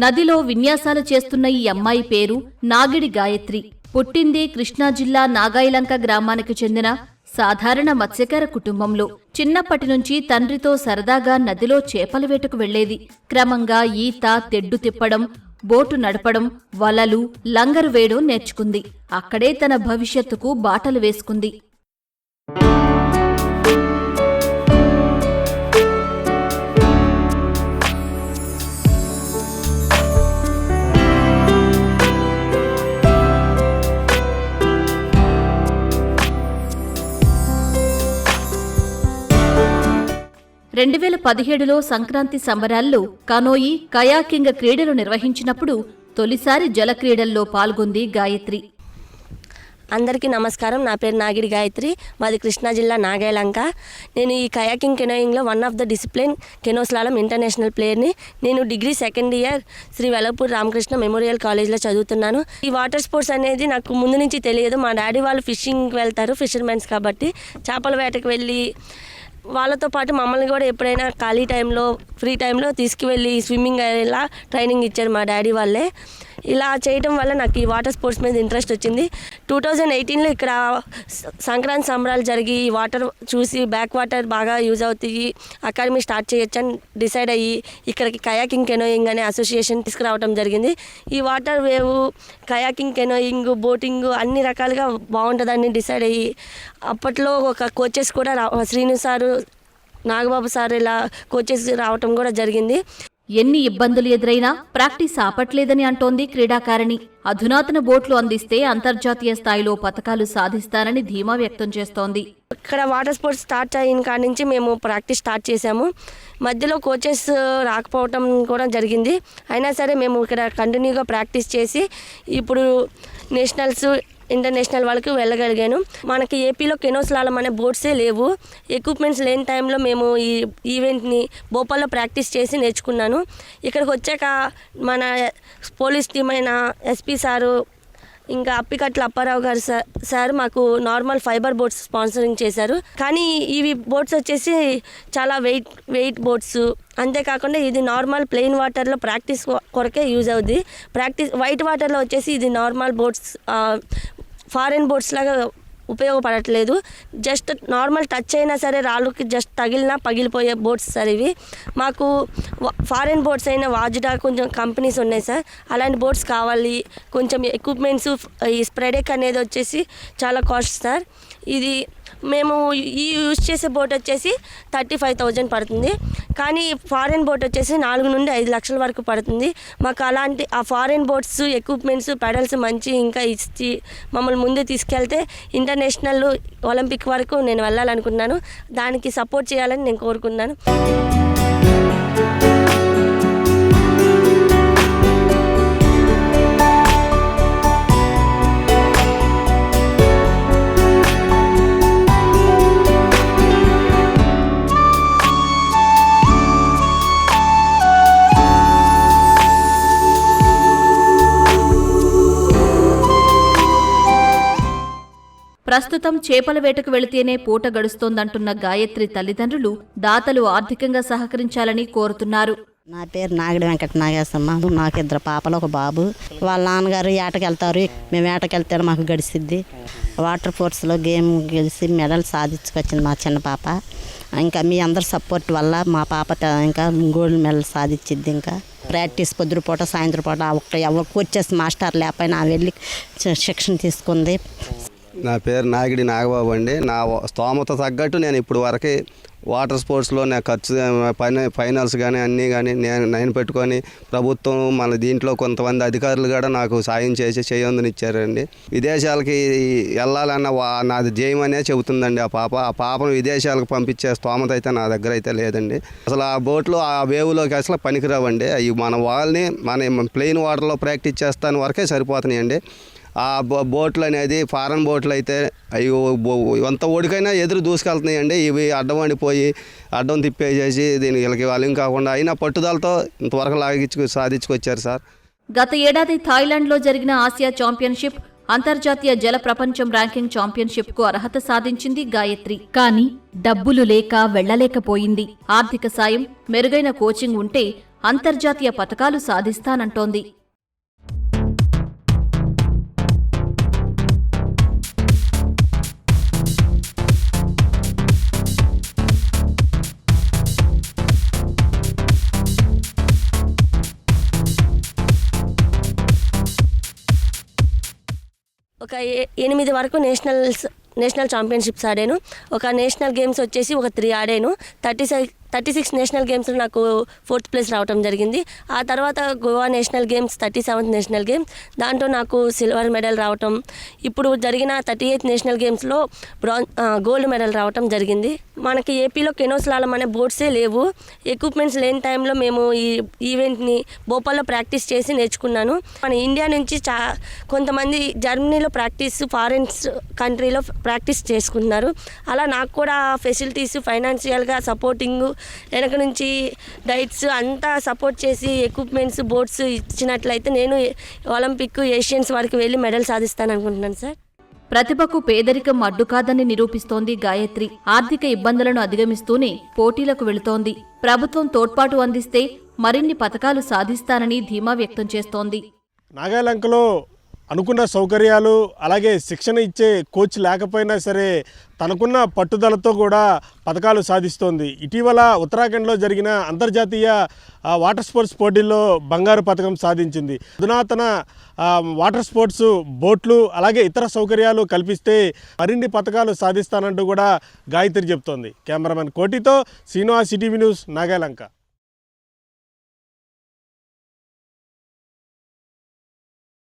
నదిలో విన్యాసాలు చేస్తున్న ఈ అమ్మాయి పేరు నాగిడి గాయత్రి. పుట్టింది కృష్ణా జిల్లా నాగాయలంక గ్రామానికి చెందిన సాధారణ మత్స్యకార కుటుంబంలో. చిన్నప్పటి నుంచి తండ్రితో సరదాగా నదిలో చేపల వేటకు వెళ్ళేది క్రమంగా ఈత తెడ్డు తిప్పడం బోటు నడపడం వలలు లంగరు వేయడం నేర్చుకుంది. అక్కడే తన భవిష్యత్తుకు బాటలు వేసుకుంది. రెండు వేల పదిహేడులో సంక్రాంతి సంబరాల్లో కనోయి కయాకింగ్ క్రీడలు నిర్వహించినప్పుడు తొలిసారి జల క్రీడల్లో పాల్గొంది గాయత్రి. అందరికీ నమస్కారం. నా పేరు నాగిడి గాయత్రి. మాది కృష్ణా జిల్లా నాగాయలంక నేను ఈ kayaking కెనోయింగ్లో one of the discipline canoe slalom international ప్లేయర్ని. నేను degree second year Sri Velapur Ramakrishna memorial కాలేజ్లో చదువుతున్నాను. ఈ వాటర్ స్పోర్ట్స్ అనేది నాకు ముందు నుంచి తెలియదు. మా డాడీ వాళ్ళు ఫిషింగ్కి వెళ్తారు ఫిషర్మెన్స్ కాబట్టి. చేపల వేటకు వెళ్ళి వాళ్ళతో పాటు మమ్మల్ని కూడా ఎప్పుడైనా ఖాళీ టైంలో ఫ్రీ టైంలో తీసుకువెళ్ళి స్విమ్మింగ్ అయ్యేలా ట్రైనింగ్ ఇచ్చారు మా డాడీ వాళ్ళే. ఇలా చేయటం వల్ల నాకు ఈ వాటర్ స్పోర్ట్స్ మీద ఇంట్రెస్ట్ వచ్చింది. టూ థౌజండ్ ఎయిటీన్లో ఇక్కడ సంక్రాంతి సంబరాలు జరిగి ఈ వాటర్ చూసి బ్యాక్ వాటర్ బాగా యూజ్ అవుతాయి. అకాడమీ స్టార్ట్ చేయొచ్చు అని డిసైడ్ అయ్యి ఇక్కడికి కయాకింగ్ కెనోయింగ్ అనే అసోసియేషన్ తీసుకురావడం జరిగింది. ఈ water wave kayaking canoeing boating అన్ని రకాలుగా బాగుంటుందని డిసైడ్ అయ్యి అప్పట్లో ఒక కోచెస్ కూడా రా శ్రీను సారు నాగబాబు సార్ ఇలా కోచెస్ రావటం కూడా జరిగింది. ఎన్ని ఇబ్బందులు ఎదురైనా ప్రాక్టీస్ ఆపట్లేదని అంటోంది క్రీడాకారిణి. అధునాతన బోట్లు అందిస్తే అంతర్జాతీయ స్థాయిలో పథకాలు సాధిస్తానని ధీమా వ్యక్తం చేస్తోంది. ఇక్కడ వాటర్ స్పోర్ట్స్ స్టార్ట్ అయిన కాడి నుంచి మేము ప్రాక్టీస్ స్టార్ట్ చేసాము మధ్యలో కోచెస్ రాకపోవటం కూడా జరిగింది. అయినా సరే మేము ఇక్కడ కంటిన్యూగా ప్రాక్టీస్ చేసి ఇప్పుడు నేషనల్స్ ఇంటర్నేషనల్ వాళ్ళకి వెళ్ళగలిగాను. మనకి ఏపీలో కెనోస్లాలం అనే బోట్సే లేవు. ఎక్విప్మెంట్స్ లేని టైంలో మేము ఈ ఈవెంట్ని భోపాల్లో ప్రాక్టీస్ చేసి నేర్చుకున్నాను. ఇక్కడికి వచ్చాక మన పోలీస్ టీం అయిన ఎస్పీ సారు ఇంకా అప్పికట్ల అప్పారావు గారు సార్ సార్ మాకు నార్మల్ ఫైబర్ బోట్స్ స్పాన్సరింగ్ చేశారు. కానీ ఇవి బోట్స్ వచ్చేసి చాలా వెయిట్ వెయిట్ బోట్స్ అంతేకాకుండా ఇది నార్మల్ ప్లెయిన్ వాటర్లో ప్రాక్టీస్ కొరకే యూజ్ అవుద్ది. ప్రాక్టీస్ వైట్ వాటర్లో వచ్చేసి ఇది నార్మల్ బోట్స్ ఫారెన్ బోర్డ్స్ లాగా ఉపయోగపడట్లేదు. జస్ట్ నార్మల్ టచ్ అయినా సరే రాళ్ళకి జస్ట్ తగిలినా పగిలిపోయే బోట్స్ సార్ ఇవి. మాకు ఫారిన్ బోట్స్ అయిన వాజ్డా కొంచెం కంపెనీస్ ఉన్నాయి సార్. అలాంటి బోట్స్ కావాలి. కొంచెం ఎక్విప్మెంట్స్ ఈ స్ప్రెడెక్ అనేది వచ్చేసి చాలా కాస్ట్ సార్. ఇది మేము ఈ యూజ్ చేసే బోట్ వచ్చేసి థర్టీ ఫైవ్ థౌజండ్ పడుతుంది. కానీ ఫారెన్ బోట్ వచ్చేసి నాలుగు నుండి ఐదు లక్షల వరకు పడుతుంది. మాకు అలాంటి ఆ ఫారెన్ బోట్స్ ఎక్విప్మెంట్స్ పెడల్స్ మంచి ఇంకా ఇచ్చి మమ్మల్ని ముందు తీసుకెళ్తే ఇంటర్నేషనల్ ఒలింపిక్ వరకు నేను వెళ్ళాలనుకున్నాను దానికి సపోర్ట్ చేయాలని నేను కోరుకున్నాను ప్రస్తుతం చేపల వేటకు వెళితేనే పూట గడుస్తోందంటున్న గాయత్రి తల్లిదండ్రులు దాతలు ఆర్థికంగా సహకరించాలని కోరుతున్నారు. నా పేరు నాగడి వెంకట నాగేశమ్మ. నాకు ఇద్దరు పాపలు ఒక బాబు. వాళ్ళ నాన్నగారు ఏటకి వెళ్తారు. మేము ఏటకి వెళ్తే మాకు గడిసిద్ది. వాటర్ ఫోర్స్లో గేమ్ గెలిచి మెడల్ సాధించుకొచ్చింది మా చిన్న పాప. ఇంకా మీ అందరి సపోర్ట్ వల్ల మా పాప త- ఇంకా గోల్డ్ మెడల్ సాధించిద్ది ఇంకా. ప్రాక్టీస్ పొద్దుపూట సాయంత్రం పూట ఒక్క ఎవరికి వచ్చేసి మాస్టర్ లేకపోయినా వెళ్ళి శిక్షణ తీసుకుంది. నా పేరు నాగిడి నాగబాబు అండి. నా స్తోమత తగ్గట్టు నేను ఇప్పుడు వరకు వాటర్ స్పోర్ట్స్లో నా ఖర్చు పైన ఫైనల్స్ కానీ అన్నీ కానీ నేను నేను పెట్టుకొని ప్రభుత్వం మన దీంట్లో కొంతమంది అధికారులు కూడా నాకు సాయం చేసి చేయందునిచ్చారండి. విదేశాలకి వెళ్ళాలన్న వా నాది జయం అనే చెబుతుందండి ఆ పాప. ఆ పాపను విదేశాలకు పంపించే స్తోమత అయితే నా దగ్గర అయితే లేదండి. అసలు ఆ బోట్లో ఆ వేవులోకి అసలు పనికిరావండి. అవి మన వాళ్ళని మన ప్లెయిన్ వాటర్లో ప్రాక్టీస్ చేస్తాను వరకే సరిపోతున్నాయండి. ఆ బో బోట్లు అనేది ఫారెన్ బోట్లు అయితే అవి ఎంత ఓడికైనా ఎదురు దూసుకెళ్తున్నాయండి. ఇవి అడ్డం వండిపోయి అడ్డం తిప్పేసేసి దీనికి వీళ్ళకి వాళ్ళు కాకుండా అయినా పట్టుదలతో ఇంతవరకు లాగించుకు సాధించుకొచ్చారు సార్. గత ఏడాది థాయిలాండ్లో జరిగిన ఆసియా ఛాంపియన్షిప్ అంతర్జాతీయ జల ప్రపంచం ర్యాంకింగ్ ఛాంపియన్షిప్కు అర్హత సాధించింది గాయత్రి. కానీ డబ్బులు లేక వెళ్ళలేకపోయింది ఆర్థిక సాయం మెరుగైన కోచింగ్ ఉంటే అంతర్జాతీయ పథకాలు సాధిస్తానంటోంది. ఒక ఎనిమిది వరకు నేషనల్స్ నేషనల్ ఛాంపియన్షిప్స్ ఆడాను. ఒక నేషనల్ గేమ్స్ వచ్చేసి ఒక త్రీ ఆడాను. Thirty six thirty six national గేమ్స్లో నాకు ఫోర్త్ ప్లేస్ రావడం జరిగింది. ఆ తర్వాత Goa national games thirty seventh national game దాంట్లో నాకు సిల్వర్ మెడల్ రావటం. ఇప్పుడు జరిగిన థర్టీ ఎయిత్ నేషనల్ గేమ్స్లో బ్రాన్ గోల్డ్ మెడల్ రావటం జరిగింది. మనకి ఏపీలో కెనోస్లాలం అనే బోర్డ్సే లేవు. ఎక్విప్మెంట్స్ లేని టైంలో మేము ఈ ఈవెంట్ని భోపాల్లో ప్రాక్టీస్ చేసి నేర్చుకున్నాను. మన ఇండియా నుంచి చా కొంతమంది జర్మనీలో ప్రాక్టీస్ ఫారెన్స్ కంట్రీలో ప్రాక్టీస్ చేసుకుంటున్నారు. అలా నాకు కూడా ఫెసిలిటీస్ ఫైనాన్షియల్గా సపోర్టింగ్ వెనక నుంచి డైట్స్ అంతా సపోర్ట్ చేసి ఎక్విప్మెంట్స్ బోర్డ్స్ ఇచ్చినట్లయితే నేను ఒలింపిక్ ఏషియన్స్ వరకు వెళ్ళి మెడల్ సాధిస్తాను అనుకుంటున్నాను సార్. ప్రతిభకు పేదరికం అడ్డు కాదని నిరూపిస్తోంది గాయత్రి. ఆర్థిక ఇబ్బందులను అధిగమిస్తూనే పోటీలకు వెళుతోంది. ప్రభుత్వం తోడ్పాటు అందిస్తే మరిన్ని పతకాలు సాధిస్తానని ధీమా వ్యక్తం చేస్తోంది. నాగాలంకలో అనుకున్న సౌకర్యాలు అలాగే శిక్షణ ఇచ్చే కోచ్ లేకపోయినా సరే తనకున్న పట్టుదలతో కూడా పథకాలు సాధిస్తోంది. ఇటీవల ఉత్తరాఖండ్లో జరిగిన అంతర్జాతీయ వాటర్ స్పోర్ట్స్ పోటీల్లో బంగారు పథకం సాధించింది. అధునాతన వాటర్ స్పోర్ట్స్ బోట్లు అలాగే ఇతర సౌకర్యాలు కల్పిస్తే మరిన్ని పథకాలు సాధిస్తానంటూ కూడా గాయత్రి చెప్తోంది. కెమెరామెన్ కోటితో శ్రీనివాస్ సిటీవీ న్యూస్ నాగాలంక.